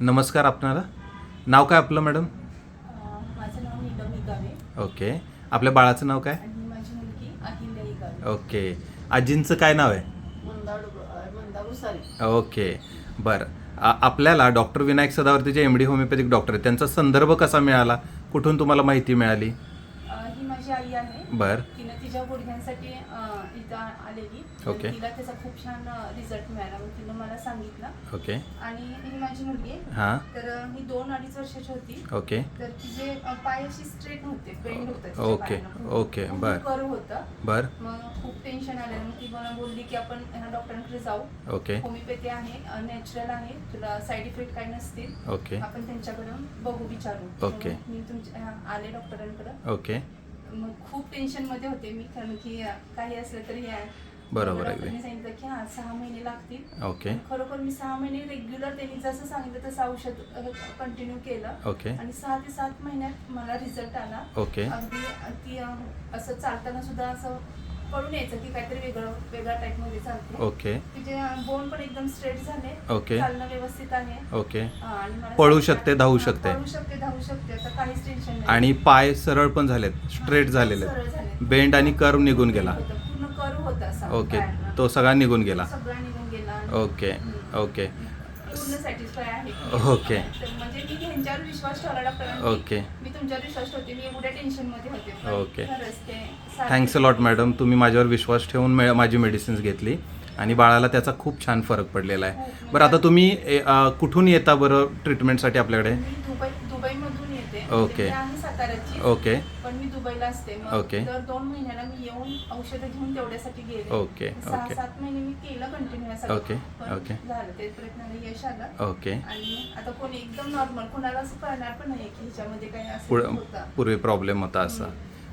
नमस्कार आपणाला. नाव काय आपलं मॅडम? अं, माझं नाव नीलम निगावे ओके. आपल्या बाळाचं नाव काय? आणि माझी मुलगी अहिल्या निगावे ओके. आजींचं काय नाव आहे? मंदाडू मंदारू सारी. ओके. बरं. आ- आपल्याला डॉक्टर विनायक सदावर्ती जे एम डी होमिओपॅथिक डॉक्टर आहेत. त्यांचा संदर्भ कसा मिळाला? कुठून तुम्हाला माहिती मिळाली? माझी आई आहे बर. तिनं तिच्या गुडघ्यांसाठी अं, इथं आलेली. तर ओके. तिला त्याचा खूप छान रिझल्ट मिळाला. मग तिनं मला सांगितलं. ओके. आणि ही माझी मुलगी आहे. हां. तर अं, ही दोन अडीच वर्षाची होती. ओके. तर तिचे अं, पाय अशी स्ट्रेट नव्हते बेंड होतं तिच्या पायाला. खूप बर. कर्व होतं. बर. मग खूप टेन्शन आलं. मग ती मला बोलली की आपण ह्या डॉक्टरांकडे जाऊ. ओके. होमिओपॅथी आहे नॅचरल आहे. तुला साईड इफेक्ट काही नसतील ओके. आपण त्यांच्याकडून बघू विचारू. ओके. मग मी तुमच्या आले डॉक्टरांकडे ओके. मग खूप टेन्शनमध्ये होते मी कारण की काही असलं तरी हे आहे. बरोबर आहे. डॉक्टरांनी सांगितलं की हा सहा महिने लागतील. ओके. खरोखर मी सहा महिने रेग्युलर त्यांनी जसं सांगितलं तसं औषध कंटिन्यू केलं. ओके. आणि सहा ते सात महिन्यात मला रिझल्ट आला. ओके. अगदी ती असं चालताना सुद्धा असं कळून यायचं की काहीतरी वेगळं वेगळ्या टाईपमध्ये चालते ओके. तिचे बोन पण एकदम स्ट्रेट झाले ओके. चालणं व्यवस्थित आहे. ओके. आणि मला पळू शकते, धावू शकते. पळू शकते धावू शकते. आता काहीच टेन्शन नाही. आणि पाय सरळ पण झालेत स्ट्रेट झालेले सरळ झाले. बेंड आणि कर्व निघून गेला. होतं, पूर्ण कर्व होता असा ओके. पायांना. तो सगळा निघून गेला. सगळा निघून गेला. ओके. हम्म. ओके. पूर्ण सॅटिस्फाय आहे. ओके. तर म्हणजे मी ह्यांच्यावर विश्वास ठेवला डॉक्टरांनी ओके. मी तुमच्यावर विश्वास ठेवते. मी एवढ्या टेन्शनमध्ये होते. पण ओके. खरंच ते सारखं- थँक्स लॉट मॅडम तुम्ही माझ्यावर विश्वास ठेवून मे माझी मेडिसिन्स घेतली आणि बाळाला त्याचा खूप छान फरक पडलेला आहे. बरं आता तुम्ही ए, अ, कुठून येता बरं ट्रीटमेंटसाठी आपल्याकडे? मी दुबई ओके. मी आहे साताऱ्याची ओके. पण मी दुबईला असते. मग ओके. दर दोन महिन्याला मी येऊन औषधं घेऊन तेवढ्यासाठी गेले. ओके, सहा ओके. सात महिने मी केलं कंटिन्यू ओके, ओके. झालं ते प्रयत्नाला यश आलं. ओके. आणि आता कोणी एकदम नॉर्मल कोणाला असं कळणार पण नाही की ह्याच्यामध्ये काही असं पुढ होतं. पूर्वी प्रॉब्लेम होता असा.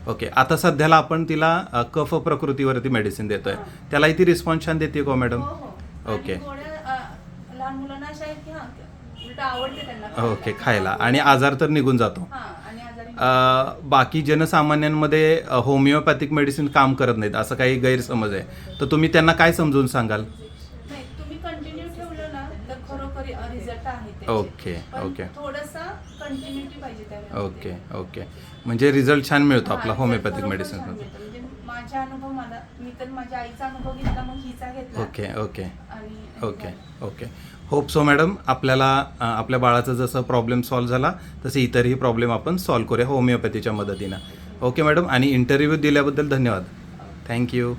ओके आता सध्याला आपण तिला अ, कफ प्रकृतीवरती मेडिसिन देतोय. हां. त्यालाही ती रिस्पॉन्स छान देते का मॅडम हो हो. ओके. आणि गोळ्या, अं, लहान मुलांना अशा आहेत की हा उलट आवडते त्यांना ओके खायला. आणि आजार तर निघून जातो. हा बाकी जनसामान्यांमध्ये होमिओपॅथिक मेडिसिन काम करत नाहीत असं काही गैरसमज आहे. तर तुम्ही त्यांना काय समजून सांगाल. Okay, okay. Okay okay. म्हणजे रिझल्ट छान मिळतो आपला होमिओपॅथिक मेडिसिन छान मिळतो. म्हणजे माझा अनुभव मला मी तर माझ्या आईचा अनुभव घेतला मग हिचा घेतला. Okay okay. आणि okay okay. Hope so madam आपल्याला अ, आपल्या बाळाचा जसं प्रॉब्लेम सॉल्व्ह झाला तसे इतरही प्रॉब्लेम आपण सॉल्व्ह करूया होमिओपॅथीच्या मदतीनं. ओके मॅडम आणि इंटरव्ह्यू दिल्याबद्दल धन्यवाद. थँक्यू